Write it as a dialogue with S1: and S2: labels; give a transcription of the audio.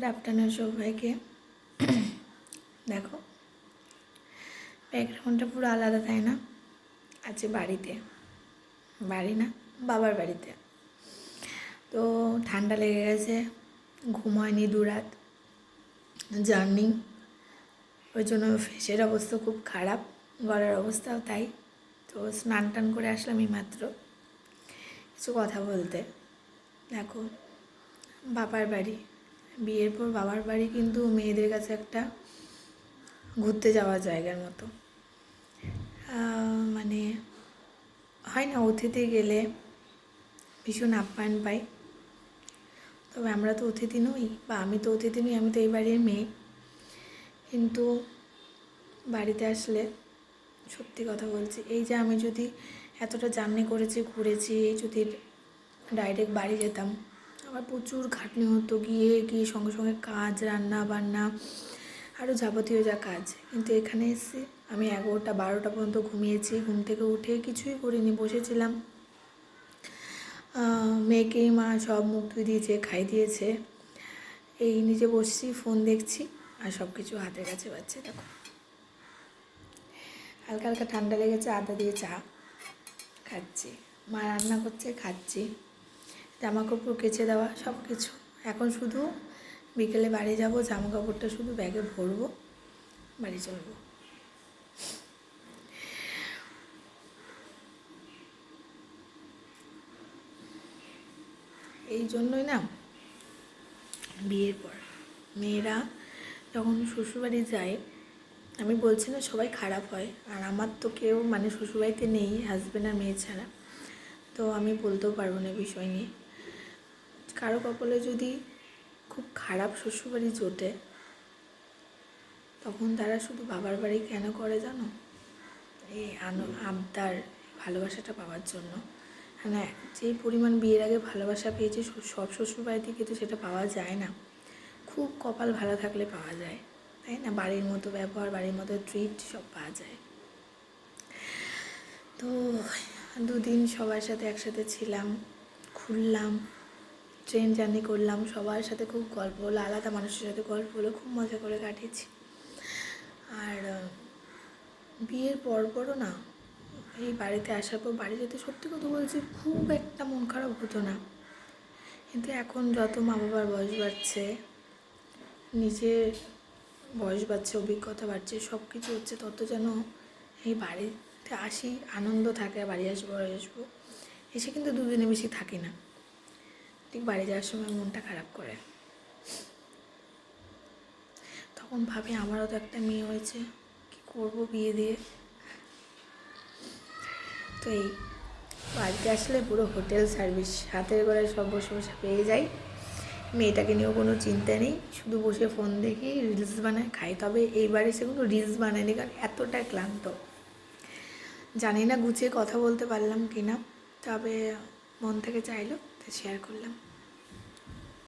S1: Good afternoon সবাইকে। দেখো ব্যাকগ্রাউন্ডটা পুরো আলাদা, তাই না? আছে বাড়িতে। বাড়ি না? বাবার বাড়িতে। তো ঠান্ডা লেগে গেছে, ঘুম হয়নি দু রাত। জার্নি। ওই জন্য ফেসের অবস্থা খুব খারাপ, গলার অবস্থাও তাই। তো স্নান টান করে আসলাম এই মাত্র। কিছু কথা বলতে। দেখো, বাবার বাড়ি। বিয়ের পর বাবার বাড়ি কিন্তু মেয়েদের কাছে একটা ঘুরতে যাওয়ার জায়গার মতো। মানে হয় না, অতিথি গেলে ভীষণ আপ্যায়ন পাই। তবে আমরা তো অতিথি নই, বা আমি তো অতিথি নই, আমি তো এই বাড়ির মেয়ে। কিন্তু বাড়িতে আসলে সত্যি কথা বলছি, এই যে আমি যদি এতটা জার্নি করেছি, ঘুরেছি এই যদি ডাইরেক্ট বাড়ি যেতাম আমার প্রচুর খাটনি হতো গিয়ে গিয়ে সঙ্গে সঙ্গে কাজ রান্না বান্না আরও যাবতীয় যা কাজ। কিন্তু এখানে এসে আমি এগারোটা বারোটা পর্যন্ত ঘুমিয়েছি ঘুম থেকে উঠে কিছুই করিনি বসেছিলাম। আহ, মেয়েকেই মা সব মুখ ধুয়ে দিয়েছে খাই দিয়েছে। এই নিজে বসছি ফোন দেখছি আর সব কিছু হাতের কাছে পাচ্ছে দেখো। হালকা হালকা ঠান্ডা লেগেছে আদা দিয়ে চা খাচ্ছি। মা রান্না করছে খাচ্ছি। জামা কাপড় কেচে দেওয়া সব কিছু এখন শুধু বিকেলে বাড়ি যাব জামা কাপড়টা শুধু ব্যাগে ভরবো, বাড়ি চলবো। এই জন্যই না বিয়ের পর মেয়েরা যখন শ্বশুরবাড়ি যায়, আমি বলছি না সবাই খারাপ হয়, আর আমার তো কেউ মানে শ্বশুরবাড়িতে নেই হাজব্যান্ড আর মেয়ে ছাড়া। তো আমি বলতেও পারব না বিষয় নিয়ে। কারও কপালে যদি খুব খারাপ শ্বশুরবাড়ি জোটে, তখন তারা শুধু বাবার বাড়ি কেন করে জানো? এই আবদার, ভালোবাসাটা পাওয়ার জন্য। মানে যেই পরিমাণ বিয়ের আগে ভালোবাসা পেয়েছে সব শ্বশুরবাড়ি থেকে তো সেটা পাওয়া যায় না। খুব কপাল ভালো থাকলে পাওয়া যায়, তাই না? বাড়ির মতো ব্যবহার, বাড়ির মতো ট্রিট সব পাওয়া যায়। তো দুদিন সবার সাথে একসাথে ছিলাম ঘুরলাম ট্রেন জার্নি করলাম, সবার সাথে খুব গল্প হলো, আলাদা মানুষের সাথে গল্প হলো, খুব মজা করে কাটিয়েছি। আর বিয়ের পর পরও না, এই বাড়িতে আসার পর বাড়ি যেতে সত্যি কথা বলছি, খুব একটা মন খারাপ হতো না। কিন্তু এখন যত মা বাবার বয়স বাড়ছে, নিজের বয়স বাড়ছে, অভিজ্ঞতা বাড়ছে সব কিছু হচ্ছে, তত যেন এই বাড়িতে আসি, আনন্দ থাকে, বাড়ি আসব বাড়ি আসব, এসে কিন্তু দুদিনে বেশি থাকি না। ঠিক বাড়ি যাওয়ার সময় মনটা খারাপ করে। তখন ভাবি আমারও তো একটা মেয়ে হয়েছে, কি করব বিয়ে দিয়ে? তো এই বাড়িতে আসলে পুরো হোটেল সার্ভিস, হাতের গড়ায় সব বসে বসে পেয়ে যাই। মেয়েটাকে নিয়েও কোনো চিন্তা নেই, শুধু বসে ফোন দেখি রিলস বানায়, খাই। তবে এইবারে সে কোনো রিলস বানায়নি, কারণ এতটা ক্লান্ত। জানি না গুছিয়ে কথা বলতে পারলাম কি না তবে মন থেকে চাইলো শেয়ার করলাম।